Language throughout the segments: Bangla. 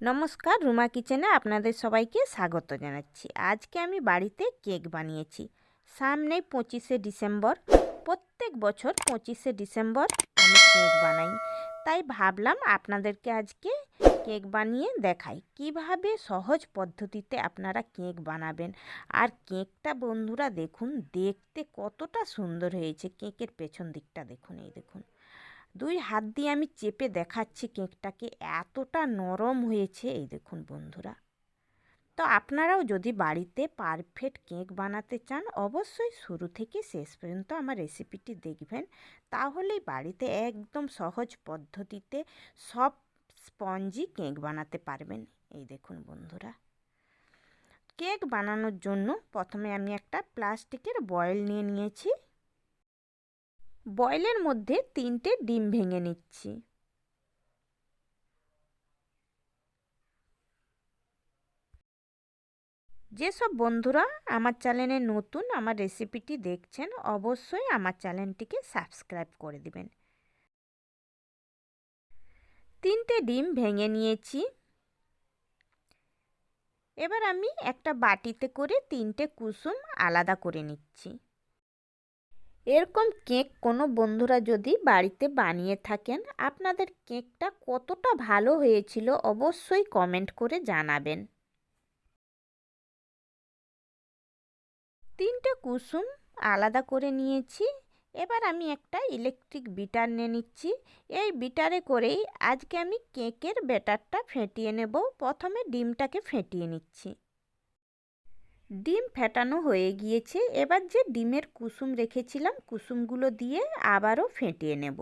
নমস্কার, রুমা কিচেনে আপনাদের সবাইকে স্বাগত জানাচ্ছি। আজকে আমি বাড়িতে কেক বানিয়েছি। সামনেই পঁচিশে ডিসেম্বর, প্রত্যেক বছর পঁচিশে ডিসেম্বর আমি কেক বানাই। তাই ভাবলাম আপনাদেরকে আজকে কেক বানিয়ে দেখাই। কীভাবে সহজ পদ্ধতিতে আপনারা কেক বানাবেন? আর কেকটা বন্ধুরা দেখুন, দেখতে কতটা সুন্দর হয়েছে। কেকের পেছন দিকটা দেখুন, এই দেখুন। দুই হাত দিয়ে আমি চেপে দেখাচ্ছি কেকটাকে, এতটা নরম হয়েছে। এই দেখুন বন্ধুরা। তো আপনারাও যদি বাড়িতে পারফেক্ট কেক বানাতে চান, অবশ্যই শুরু থেকে শেষ পর্যন্ত আমার রেসিপিটি দেখবেন। তাহলেই বাড়িতে একদম সহজ পদ্ধতিতে সব স্পঞ্জি কেক বানাতে পারবেন। এই দেখুন বন্ধুরা। কেক বানানোর জন্য প্রথমে আমি একটা প্লাস্টিকের বয়েল নিয়ে নিয়েছি। বয়েলের মধ্যে তিনটে ডিম ভেঙে নিচ্ছি। যেসব বন্ধুরা আমার চ্যানেলে নতুন আমার রেসিপিটি দেখছেন, অবশ্যই আমার চ্যানেলটিকে সাবস্ক্রাইব করে দিবেন। তিনটে ডিম ভেঙে নিয়েছি। এবার আমি একটা বাটিতে করে তিনটে কুসুম আলাদা করে নিচ্ছি। এরকম কেক কোনো বন্ধুরা যদি বাড়িতে বানিয়ে থাকেন, আপনাদের কেকটা কতটা ভালো হয়েছিল অবশ্যই কমেন্ট করে জানাবেন। তিনটে কুসুম আলাদা করে নিয়েছি। এবার আমি একটা ইলেকট্রিক বিটার নিয়ে নিচ্ছি। এই বিটারে করেই আজকে আমি কেকের ব্যাটারটা ফেটিয়ে নেব। প্রথমে ডিমটাকে ফেটিয়ে নিচ্ছি। ডিম ফেটানো হয়ে গিয়েছে। এবার যে ডিমের কুসুম রেখেছিলাম, কুসুমগুলো দিয়ে আবারও ফেটিয়ে নেব।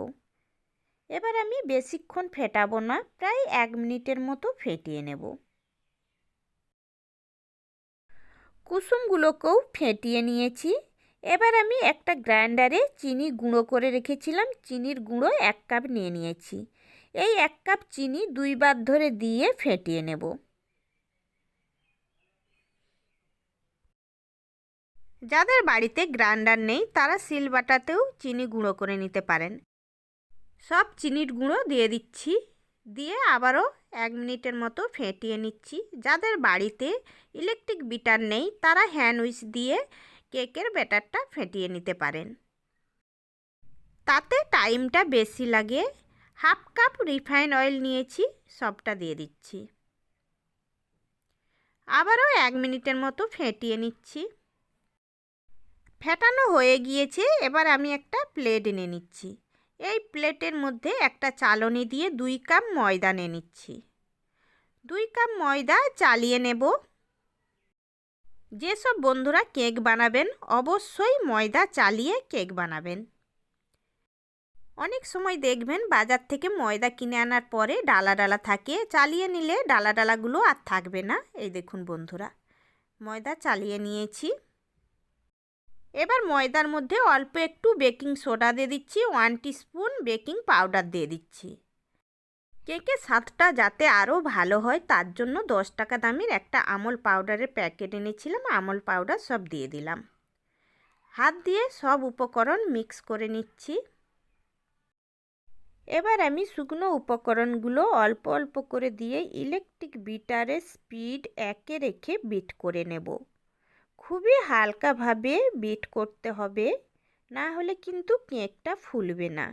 এবার আমি বেশিক্ষণ ফেটাবো না, প্রায় এক মিনিটের মতো ফেটিয়ে নেব। কুসুমগুলোকেও ফেটিয়ে নিয়েছি। এবার আমি একটা গ্রাইন্ডারে চিনি গুঁড়ো করে রেখেছিলাম। চিনির গুঁড়ো এক কাপ নিয়ে নিয়েছি। এই এক কাপ চিনি দুইবার ধরে দিয়ে ফেটিয়ে নেব। যাদের বাড়িতে গ্রাইন্ডার নেই, তারা শিলবাটাতেও চিনি গুঁড়ো করে নিতে পারেন। সব চিনির গুঁড়ো দিয়ে দিচ্ছি। দিয়ে আবারও এক মিনিটের মতো ফেটিয়ে নিচ্ছি। যাদের বাড়িতে ইলেকট্রিক বিটার নেই, তারা হ্যান্ড উইচ দিয়ে কেকের ব্যাটারটা ফেটিয়ে নিতে পারেন। তাতে টাইমটা বেশি লাগে। হাফ কাপ রিফাইন অয়েল নিয়েছি, সবটা দিয়ে দিচ্ছি। আবারও এক মিনিটের মতো ফেটিয়ে নিচ্ছি। ফেটানো হয়ে গিয়েছে, এবার আমি একটা প্লেট এনে নিচ্ছি। এই প্লেটের মধ্যে একটা চালনি দিয়ে দুই কাপ ময়দা নিয়ে নিচ্ছি। দুই কাপ ময়দা চালিয়ে নেব। যেসব বন্ধুরা কেক বানাবেন, অবশ্যই ময়দা চালিয়ে কেক বানাবেন। অনেক সময় দেখবেন বাজার থেকে ময়দা কিনে আনার পরে ডালা ডালা থাকে, চালিয়ে নিলে ডালা ডালাগুলো আর থাকবে না। এই দেখুন বন্ধুরা, ময়দা চালিয়ে নিয়েছি। এবার ময়দার মধ্যে অল্প একটু বেকিং সোডা দিয়ে দিচ্ছি, ওয়ান স্পুন বেকিং পাউডার দিয়ে দিচ্ছি। কেকের স্বাদটা যাতে আরও ভালো হয়, তার জন্য দশ টাকা দামের একটা আমল পাউডারের প্যাকেট এনেছিলাম, আমল পাউডার সব দিয়ে দিলাম। হাত দিয়ে সব উপকরণ মিক্স করে নিচ্ছি। এবার আমি শুকনো উপকরণগুলো অল্প অল্প করে দিয়ে ইলেকট্রিক বিটারের স্পিড একে রেখে বিট করে নেব। খুবই হালকাভাবে বিট করতে হবে, না হলে কিন্তু কেকটা ফুলবে না।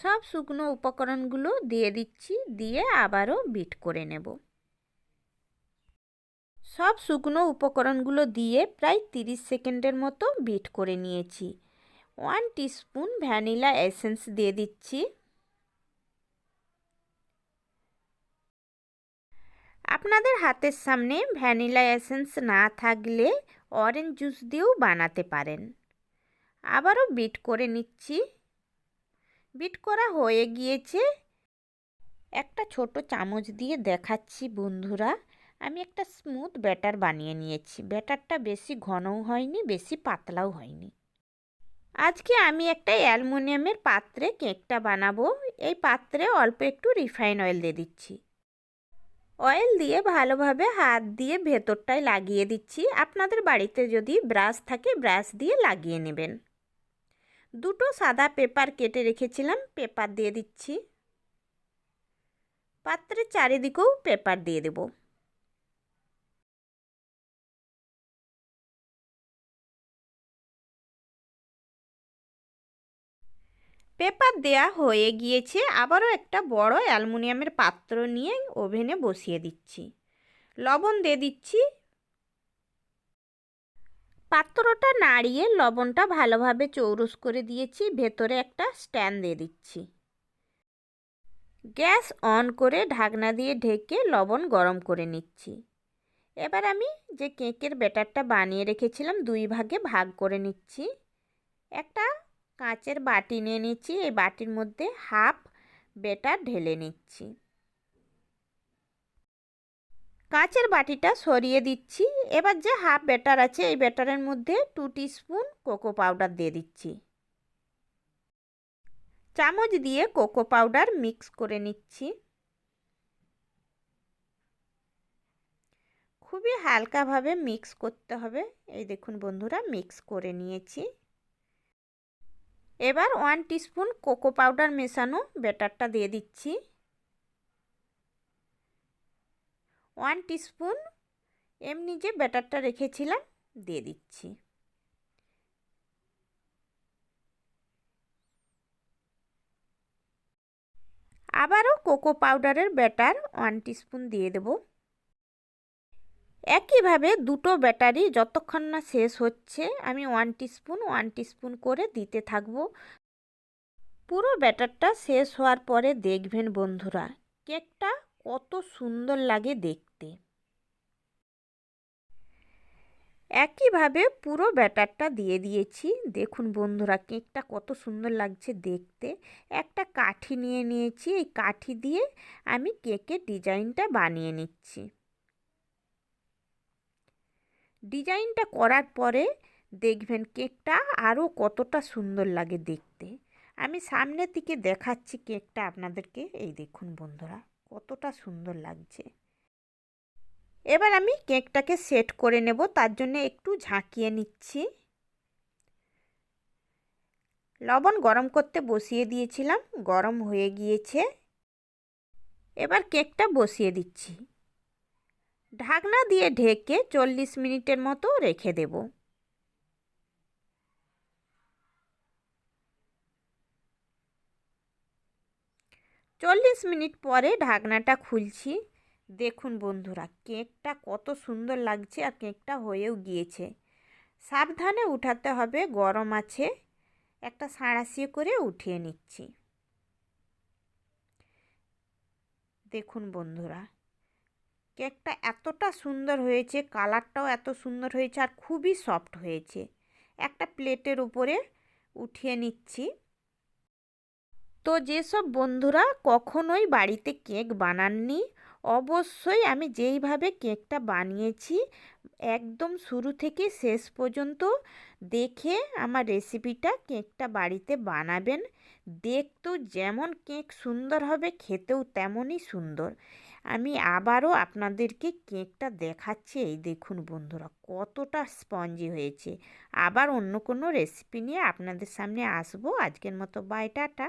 সব শুকনো উপকরণগুলো দিয়ে দিচ্ছি, দিয়ে আবারও বিট করে নেব। সব শুকনো উপকরণগুলো দিয়ে প্রায় তিরিশ সেকেন্ডের মতো বিট করে নিয়েছি। ওয়ান টিস্পুন ভ্যানিলা এসেন্স দিয়ে দিচ্ছি। আপনাদের হাতের সামনে ভ্যানিলা এসেন্স না থাকলে অরেঞ্জ জুস দিয়েও বানাতে পারেন। আবারও বিট করে নিচ্ছি। বিট করা হয়ে গিয়েছে। একটা ছোট চামচ দিয়ে দেখাচ্ছি বন্ধুরা। আমি একটা স্মুথ ব্যাটার বানিয়ে নিয়েছি। ব্যাটারটা বেশি ঘনও হয়নি, বেশি পাতলাও হয়নি। আজকে আমি একটা অ্যালুমিনিয়ামের পাত্রে কেকটা বানাবো। এই পাত্রে অল্প একটু রিফাইন অয়েল দিয়ে দিচ্ছি। অয়েল দিয়ে ভালোভাবে হাত দিয়ে ভেতরটায় লাগিয়ে দিচ্ছি। আপনাদের বাড়িতে যদি ব্রাশ থাকে, ব্রাশ দিয়ে লাগিয়ে নেবেন। দুটো সাদা পেপার কেটে রেখেছিলাম, পেপার দিয়ে দিচ্ছি। পাত্রের চারিদিকেও পেপার দিয়ে দেব। পেপার দেয়া হয়ে গিয়েছে, আবারও একটা বড় অ্যালুমিনিয়ামের পাত্র নিয়ে ওভেনে বসিয়ে দিচ্ছি। লবণ দিয়ে দিচ্ছি। পাত্রটা নাড়িয়ে লবণটা ভালোভাবে চৌরস করে দিয়েছি, ভেতরে একটা স্ট্যান্ড দিয়ে দিচ্ছি। গ্যাস অন করে ঢাকনা দিয়ে ঢেকে লবণ গরম করে নিচ্ছি। এবার আমি যে কেকের ব্যাটারটা বানিয়ে রেখেছিলাম, দুই ভাগে ভাগ করে নিচ্ছি। একটা কাঁচের বাটি নিয়ে নিচ্ছি। এই বাটির মধ্যে হাফ বেটার ঢেলে নিচ্ছি। কাঁচের বাটিটা সরিয়ে দিচ্ছি। এবার যে হাফ ব্যাটার আছে, এই ব্যাটারের মধ্যে টু স্পুন কোকো পাউডার দিয়ে দিচ্ছি। চামচ দিয়ে কোকো পাউডার মিক্স করে নিচ্ছি। খুবই হালকাভাবে মিক্স করতে হবে। এই দেখুন বন্ধুরা, মিক্স করে নিয়েছি। এবার ওয়ান টিস্পুন কোকো পাউডার মেশানো ব্যাটারটা দিয়ে দিচ্ছি। ওয়ান টিস্পুন এমনি যে ব্যাটারটা রেখেছিলাম দিয়ে দিচ্ছি। আবারও কোকো পাউডারের ব্যাটার ওয়ান টিস্পুন দিয়ে দেব। একইভাবে দুটো ব্যাটারি যতক্ষণ না শেষ হচ্ছে, আমি ওয়ান টিস্পুন ওয়ান টিস্পুন করে দিতে থাকব। পুরো ব্যাটারটা শেষ হওয়ার পরে দেখবেন বন্ধুরা, কেকটা কত সুন্দর লাগে দেখতে। একইভাবে পুরো ব্যাটারটা দিয়ে দিয়েছি। দেখুন বন্ধুরা, কেকটা কত সুন্দর লাগছে দেখতে। একটা কাঠি নিয়ে নিয়েছি, এই কাঠি দিয়ে আমি কেকের ডিজাইনটা বানিয়ে নিচ্ছি। ডিজাইনটা করার পরে দেখবেন কেকটা আরও কতটা সুন্দর লাগে দেখতে। আমি সামনের দিকে দেখাচ্ছি কেকটা আপনাদেরকে। এই দেখুন বন্ধুরা, কতটা সুন্দর লাগছে। এবার আমি কেকটাকে সেট করে নেব, তার জন্য একটু ঝাঁকিয়ে নিচ্ছি। লবণ গরম করতে বসিয়ে দিয়েছিলাম, গরম হয়ে গিয়েছে। এবার কেকটা বসিয়ে দিচ্ছি। ঢাকনা দিয়ে ঢেকে চল্লিশ মিনিটের মতো রেখে দেব। চল্লিশ মিনিট পরে ঢাকনাটা খুলছি। দেখুন বন্ধুরা, কেকটা কত সুন্দর লাগছে আর কেকটা হয়েও গিয়েছে। সাবধানে উঠাতে হবে, গরম আছে। একটা সাঁড়াশিয়ে করে উঠিয়ে নিচ্ছি। দেখুন বন্ধুরা কেকটা এতটা সুন্দর হয়েছে, কালারটাও এত সুন্দর হয়েছে আর খুবই সফট হয়েছে। একটা প্লেটের উপরে উঠিয়ে নিচ্ছি। তো যেসব বন্ধুরা কখনোই বাড়িতে কেক বানাননি, অবশ্যই আমি যেইভাবে কেকটা বানিয়েছি, একদম শুরু থেকে শেষ পর্যন্ত দেখে আমার রেসিপিটা কেকটা বাড়িতে বানাবেন। দেখতেও যেমন কেক সুন্দর হবে, খেতেও তেমনই সুন্দর। আমি আবারও আপনাদেরকে কেকটা দেখাচ্ছি। এই দেখুন বন্ধুরা, কতটা স্পঞ্জি হয়েছে। আবার অন্য কোনো রেসিপি নিয়ে আপনাদের সামনে আসব। আজকের মতো বাই, টাটা।